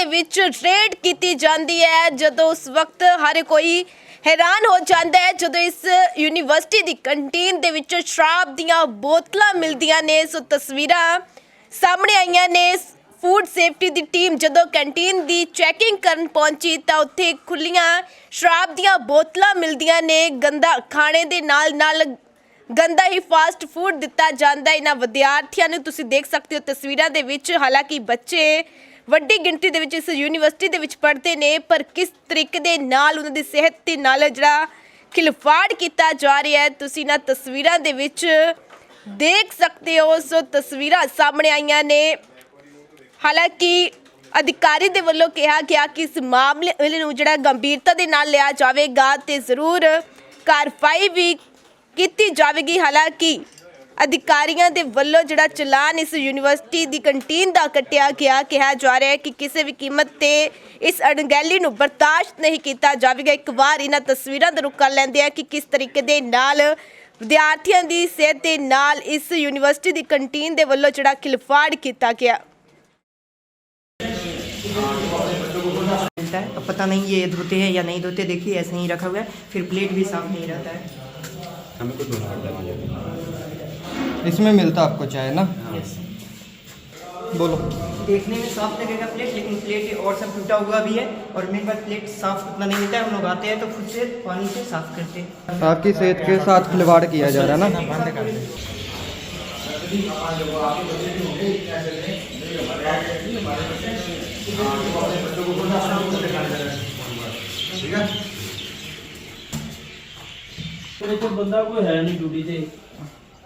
ਦੇ ਵਿੱਚ ਰੇਡ ਕੀਤੀ ਜਾਂਦੀ ਹੈ। ਜਦੋਂ ਉਸ ਵਕਤ ਹਰ ਕੋਈ ਹੈਰਾਨ ਹੋ ਜਾਂਦਾ ਹੈ, ਜਦੋਂ ਇਸ ਯੂਨੀਵਰਸਿਟੀ ਦੀ ਕੰਟੀਨ ਦੇ ਵਿੱਚ ਸ਼ਰਾਬ ਦੀਆਂ ਬੋਤਲਾਂ ਮਿਲਦੀਆਂ ਨੇ। ਸੋ ਤਸਵੀਰਾਂ ਸਾਹਮਣੇ ਆਈਆਂ ਨੇ। ਫੂਡ ਸੇਫਟੀ ਦੀ ਟੀਮ ਜਦੋਂ ਕੈਂਟੀਨ ਦੀ ਚੈਕਿੰਗ ਕਰਨ ਪਹੁੰਚੀ ਤਾਂ ਉੱਥੇ ਖੁੱਲੀਆਂ ਸ਼ਰਾਬ ਦੀਆਂ ਬੋਤਲਾਂ ਮਿਲਦੀਆਂ ਨੇ। ਗੰਦਾ ਖਾਣੇ ਦੇ ਨਾਲ ਨਾਲ ਗੰਦਾ ਹੀ ਫਾਸਟ ਫੂਡ ਦਿੱਤਾ ਜਾਂਦਾ ਇਹਨਾਂ ਵਿਦਿਆਰਥੀਆਂ ਨੂੰ ਤੁਸੀਂ ਦੇਖ ਸਕਦੇ ਹੋ ਤਸਵੀਰਾਂ ਦੇ ਵਿੱਚ। ਹਾਲਾਂਕਿ ਬੱਚੇ ਵੱਡੀ ਗਿਣਤੀ ਦੇ ਵਿੱਚ ਇਸ ਯੂਨੀਵਰਸਿਟੀ ਦੇ ਵਿੱਚ ਪੜ੍ਹਦੇ ਨੇ, ਪਰ ਕਿਸ ਤਰੀਕੇ ਦੇ ਨਾਲ ਉਹਨਾਂ ਦੀ ਸਿਹਤ ਤੇ ਨਾਲ ਜਿਹੜਾ ਖਿਲਫਾੜ ਕੀਤਾ ਜਾ ਰਿਹਾ ਹੈ, ਤੁਸੀਂ ਇਹਨਾਂ ਤਸਵੀਰਾਂ ਦੇ ਵਿੱਚ ਦੇਖ ਸਕਦੇ ਹੋ। ਸੋ ਤਸਵੀਰਾਂ ਸਾਹਮਣੇ ਆਈਆਂ ਨੇ। ਹਾਲਾਂਕਿ ਅਧਿਕਾਰੀ ਦੇ ਵੱਲੋਂ ਕਿਹਾ ਗਿਆ ਕਿ ਇਸ ਮਾਮਲੇ ਨੂੰ ਜਿਹੜਾ ਗੰਭੀਰਤਾ ਦੇ ਨਾਲ ਲਿਆ ਜਾਵੇਗਾ ਤੇ ਜ਼ਰੂਰ ਕਾਰਵਾਈ ਵੀ ਕੀਤੀ ਜਾਵੇਗੀ। ਹਾਲਾਂਕਿ ਅਧਿਕਾਰੀਆਂ ਦੇ ਵੱਲੋਂ ਜਿਹੜਾ ਚਲਾਨ ਇਸ ਯੂਨੀਵਰਸਿਟੀ ਦੀ ਕੰਟੀਨ ਦਾ ਕੱਟਿਆ ਗਿਆ ਕਿਹਾ ਜਾ ਰਿਹਾ ਹੈ ਕਿ ਕਿਸੇ ਵੀ ਕੀਮਤ ਤੇ ਇਸ ਅਣਗਹਿਲੀ ਨੂੰ ਬਰਦਾਸ਼ਤ ਨਹੀਂ ਕੀਤਾ ਜਾਵੇਗਾ ਇੱਕ ਵਾਰ ਇਹਨਾਂ ਤਸਵੀਰਾਂ ਦਾ ਰੁਖ ਕਰ ਲੈਂਦੇ ਆ ਕਿ ਕਿਸ ਤਰੀਕੇ ਦੇ ਨਾਲ ਵਿਦਿਆਰਥੀਆਂ ਦੀ ਸਿਹਤ ਦੇ ਨਾਲ ਇਸ ਯੂਨੀਵਰਸਿਟੀ ਦੀ ਕੰਟੀਨ ਦੇ ਵੱਲੋਂ ਜਿਹੜਾ ਖਿਲਫਾੜ ਕੀਤਾ ਗਿਆ मिलता है अब पता नहीं ये धोते हैं या नहीं धोते देखिए ऐसे ही रखा हुआ है फिर प्लेट भी साफ नहीं रहता है हमें कुछ धोना पड़ता है इसमें मिलता आपको चाय ना? बोलो। देखने में साफ़ लगेगा प्लेट लेकिन प्लेट और सब टूटा हुआ भी है और मेरे पास प्लेट साफ़ उतना नहीं मिलता है। हम लोग आते हैं तो खुद से पानी से साफ़ करते हैं। आपकी सेहत के साथ खिलवाड़ किया जा रहा है ना? ठीक है बंदा कोई है नहीं ड्यूटी से।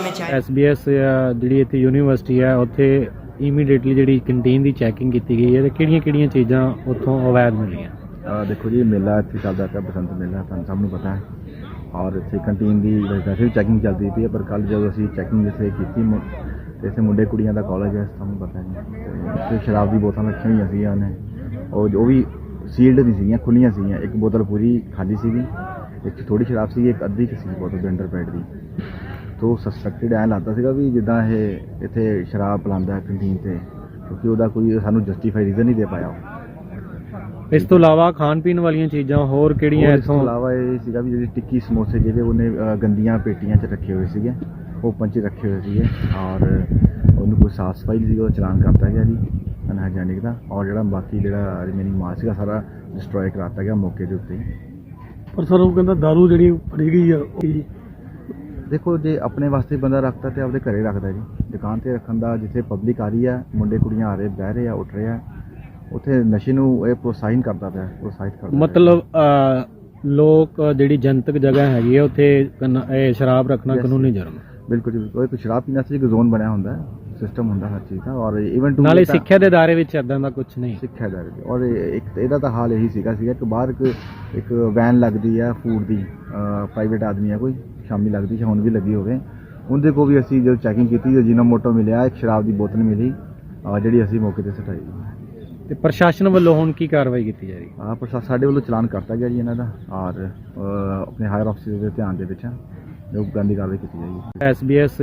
ਮੈਂ ਚਾਹੀ ਐਸਬੀਐਸ ਜਿਹੜੀ ਇੱਥੇ ਯੂਨੀਵਰਸਿਟੀ ਹੈ ਉੱਥੇ ਇਮੀਡੀਏਟਲੀ ਜਿਹੜੀ ਕੰਟੀਨ ਦੀ ਚੈਕਿੰਗ ਕੀਤੀ ਗਈ ਹੈ ਤੇ ਕਿਹੜੀਆਂ-ਕਿਹੜੀਆਂ ਚੀਜ਼ਾਂ ਉੱਥੋਂ ਅਵੈਧ ਮਿਲੀਆਂ ਆ ਦੇਖੋ ਜੀ ਮੇਲਾ ਇੱਥੇ ਚੱਲਦਾ ਪਿਆ ਬਸੰਤ ਮੇਲਾ ਤੁਹਾਨੂੰ ਸਭ ਨੂੰ ਪਤਾ ਹੈ। ਔਰ ਇੱਥੇ ਕੰਟੀਨ ਦੀ ਵੈਸੇ ਚੈਕਿੰਗ ਚੱਲਦੀ ਪਈ ਹੈ ਪਰ ਕੱਲ ਜਦੋਂ ਅਸੀਂ ਚੈਕਿੰਗ ਇੱਥੇ ਕੀਤੀ ਤੇ ਇੱਥੇ ਮੁੰਡੇ ਕੁੜੀਆਂ ਦਾ ਕਾਲਜ ਹੈ ਤੁਹਾਨੂੰ ਪਤਾ ਹੈ। ਤੇ ਸ਼ਰਾਬ ਦੀ ਬੋਤਲਾਂ ਰੱਖੀਆਂ ਹੋਈਆਂ ਸੀਗੀਆਂ ਉਹਨੇ। ਉਹ ਜੋ ਵੀ ਸੀਲਡ ਨਹੀਂ ਸੀਗੀਆਂ ਖੁੱਲੀਆਂ ਸੀਗੀਆਂ ਇੱਕ ਬੋਤਲ ਪੂਰੀ ਖਾਲੀ ਸੀਗੀ ਇੱਕ ਥੋੜੀ ਸ਼ਰਾਬ ਸੀਗੀ ਇੱਕ ਅੱਧੀ ਕਿਸੇ ਬੋਤਲ ਦੇ ਅੰਡਰ ਪੈਡ ਦੀ ਤੋ ਸਸਪੈਕਟਡ ਐ ਲੱਗਦਾ ਸੀਗਾ ਵੀ ਜਿੱਦਾਂ ਇਹ ਇੱਥੇ ਸ਼ਰਾਬ ਪਲਾਉਂਦਾ ਕੰਟੀਨ ਤੇ ਕਿਉਂਕਿ ਉਹਦਾ ਕੋਈ ਸਾਨੂੰ ਜਸਟੀਫਾਈ ਰੀਜ਼ਨ ਨਹੀਂ ਦੇ ਪਾਇਆ ਇਸ ਤੋਂ ਇਲਾਵਾ ਖਾਣ ਪੀਣ ਵਾਲੀਆਂ ਚੀਜ਼ਾਂ ਹੋਰ ਕਿਹੜੀਆਂ ਇਸ ਤੋਂ ਇਲਾਵਾ ਇਹ ਸੀਗਾ ਵੀ ਜਿਹੜੀ ਟਿੱਕੀ ਸਮੋਸੇ ਜਿਹੜੇ ਉਹਨੇ ਗੰਦੀਆਂ ਪੇਟੀਆਂ 'ਚ ਰੱਖੇ ਹੋਏ ਸੀਗੇ ਓਪਨ 'ਚ ਰੱਖੇ ਹੋਏ ਸੀਗੇ ਔਰ ਉਹਨੂੰ ਕੋਈ ਸਾਫ਼ ਸਫ਼ਾਈ ਨਹੀਂ ਸੀਗਾ ਉਹ ਚਲਾਨ ਕਰਤਾ ਗਿਆ ਜੀ ਅਨਹਾਈਜੈਨਿਕ ਦਾ ਔਰ ਜਿਹੜਾ ਬਾਕੀ ਜਿਹੜਾ ਰਿਮੇਨਿੰਗ ਮਾਲ ਸੀਗਾ ਸਾਰਾ ਡਿਸਟਰੋਏ ਕਰਾਤਾ ਗਿਆ ਮੌਕੇ ਦੇ ਉੱਤੇ ਹੀ। ਪਰ ਸਰ ਉਹ ਕਹਿੰਦਾ दारू ਜਿਹੜੀ ਫੜੀ ਗਈ ਆ ਦੇਖੋ ਜੇ ਆਪਣੇ ਵਾਸਤੇ ਬੰਦਾ ਰੱਖਦਾ ਤੇ ਆਪਦੇ ਘਰੇ ਰੱਖਦਾ ਜੀ। ਦੁਕਾਨ ਤੇ ਰੱਖਣ ਦਾ ਜਿੱਥੇ ਪਬਲਿਕ ਆ ਰਹੀ ਹੈ ਮੁੰਡੇ ਕੁੜੀਆਂ ਆ ਰਹੇ ਬਹਿ ਰਹੇ ਆ ਉੱਠ ਰਹੇ ਆ ਉੱਥੇ ਨਸ਼ੇ ਨੂੰ ਇਹ ਪ੍ਰੋਤਸਾਹਿਤ ਕਰਦਾ ਪਿਆ ਪ੍ਰੋਤਸਾਹਿਤ ਕਰਦਾ। ਮਤਲਬ ਲੋਕ ਜਿਹੜੀ ਜਨਤਕ ਜਗ੍ਹਾ ਹੈਗੀ ਹੈ ਉੱਥੇ ਇਹ ਸ਼ਰਾਬ ਰੱਖਣਾ. ਕਾਨੂੰਨੀ ਜੁਰਮ ਬਿਲਕੁਲ ਜੀ ਬਿਲਕੁਲ। ਇੱਕ ਸ਼ਰਾਬ ਪੀਣਾ ਸੀ ਇੱਕ ਜ਼ੋਨ ਬਣਿਆ ਹੁੰਦਾ ਸਿਸਟਮ ਹੁੰਦਾ ਹਰ ਚੀਜ਼ ਦਾ ਔਰ ਇਵਨ ਟੂ ਨਾਲੇ ਸਿੱਖਿਆ ਦੇ ਦਾਇਰੇ ਵਿੱਚ ਇਦਾਂ ਦਾ ਕੁਝ ਨਹੀਂ। ਸਿੱਖਿਆ ਜਾ ਰਹੀ ਔਰ ਇੱਕ ਇਹਦਾ ਤਾਂ ਹਾਲ ਇਹੀ ਸੀਗਾ ਸੀਗਾ ਕਿ ਬਾਹਰ ਇੱਕ ਵੈਨ ਲੱਗਦੀ ਆ ਫੂਡ ਦੀ ਪ੍ਰਾਈਵੇਟ ਆਦਮੀ ਆ ਕੋਈ। ਸ਼ਾਮੀ ਲੱਗਦੀ ਸੀ ਹੁਣ ਵੀ ਲੱਗੀ ਹੋਵੇ। ਉਹਦੇ ਕੋ ਵੀ ਅਸੀਂ ਜਦੋਂ ਚੈਕਿੰਗ ਕੀਤੀ ਤਾਂ ਜਿਨੋ ਮੋਟੋ ਮਿਲਿਆ ਇੱਕ ਸ਼ਰਾਬ ਦੀ ਬੋਤਲ ਮਿਲੀ ਅਹ ਜਿਹੜੀ ਅਸੀਂ ਮੌਕੇ ਤੇ ਸਟਾਈ। ਤੇ ਪ੍ਰਸ਼ਾਸਨ ਵੱਲੋਂ ਹੁਣ ਕੀ ਕਾਰਵਾਈ ਕੀਤੀ ਜਾ ਰਹੀ? ਹੈ ਆ ਪਰ ਸਾਡੇ ਵੱਲੋਂ ਚਲਾਨ ਕਰਤਾ ਗਿਆ ਜੀ ਇਹਨਾਂ ਦਾ ਔਰ ਅਹ, ਆਪਣੇ ਹਾਇਰ ਆਫਿਸਰ ਦੇ ਧਿਆਨ ਦੇ ਵਿੱਚ ਜੋ ਬੰਦੀ ਕਾਰਵਾਈ ਕੀਤੀ ਜਾਏਗੀ। ਐਸਬੀਐਸ